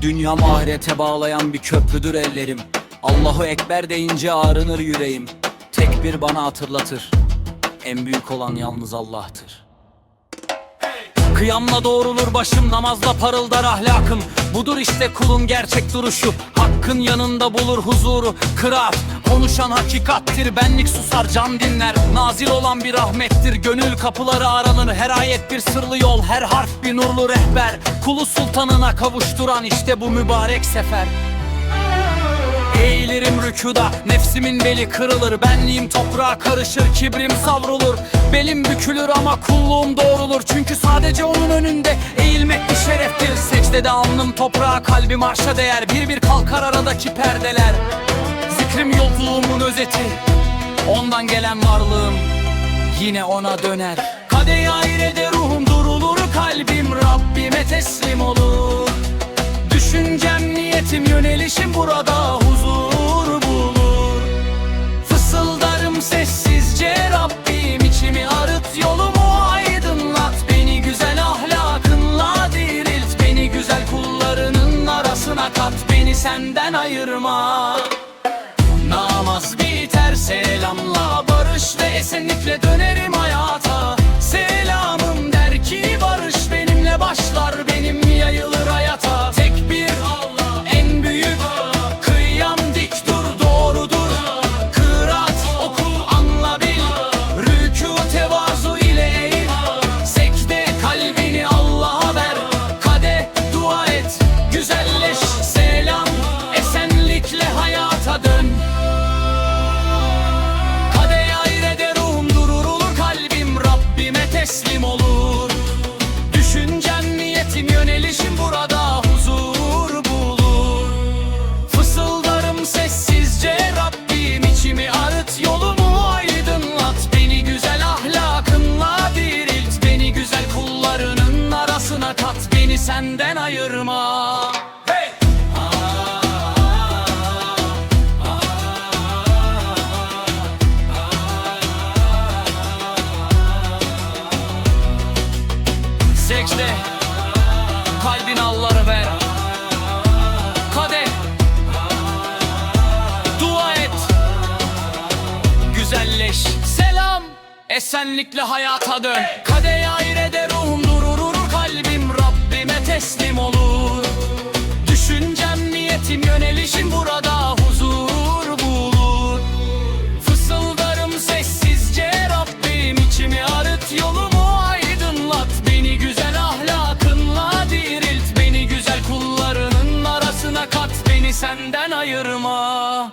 Dünya ahirete bağlayan bir köprüdür ellerim. Allahu Ekber deyince ağrınır yüreğim. Tek bir bana hatırlatır. En büyük olan yalnız Allah'tır. Kıyamla doğrulur başım namazla parıldar ahlakım. Budur işte kulun gerçek duruşu. Hakkın yanında bulur huzuru Kıraat. Konuşan hakikattir Benlik susar can dinler. Nazil olan bir rahmettir Gönül kapıları aranır. Her ayet bir sırlı yol Her harf bir nurlu rehber Kulu sultanına kavuşturan işte bu mübarek sefer. Eğilirim rükuda Nefsimin beli kırılır Benliğim toprağa karışır Kibrim savrulur. Belim bükülür ama kulluğum doğrulur Çünkü sadece onun önünde Eğilmek bir şereftir. Secdede alnım toprağa Kalbim arşa değer Bir bir kalkar aradaki perdeler. Zikrim yolculuğumun özeti Ondan gelen varlığım Yine ona döner. Kadeyi ayrede ruhum durulur Kalbim Rabbime teslim olur. Düşüncem, niyetim, yönelişim burada huzur bulur. Fısıldarım sessizce Rabbim içimi arıt yolumu aydınlat. Beni güzel ahlakınla dirilt Beni güzel kullarının arasına kat. Beni senden ayırma. Namaz biter selamla barış ve esenlikle dönerim hayata Teslim olur. Düşüncem niyetim yönelişim burada huzur bulur. Fısıldarım sessizce Rabbim içimi arıt yolumu aydınlat. Beni güzel ahlakınla dirilt Beni güzel kullarının arasına kat. Beni senden ayırma Secde Kalbin Allah'ı ver Kadeh. Dua et. Güzelleş. Selam. Esenlikle hayata dön. Kadeh ayrede ruhum durur Kalbim Rabbime teslim olur. Düşüncem niyetim yönelişim ayırma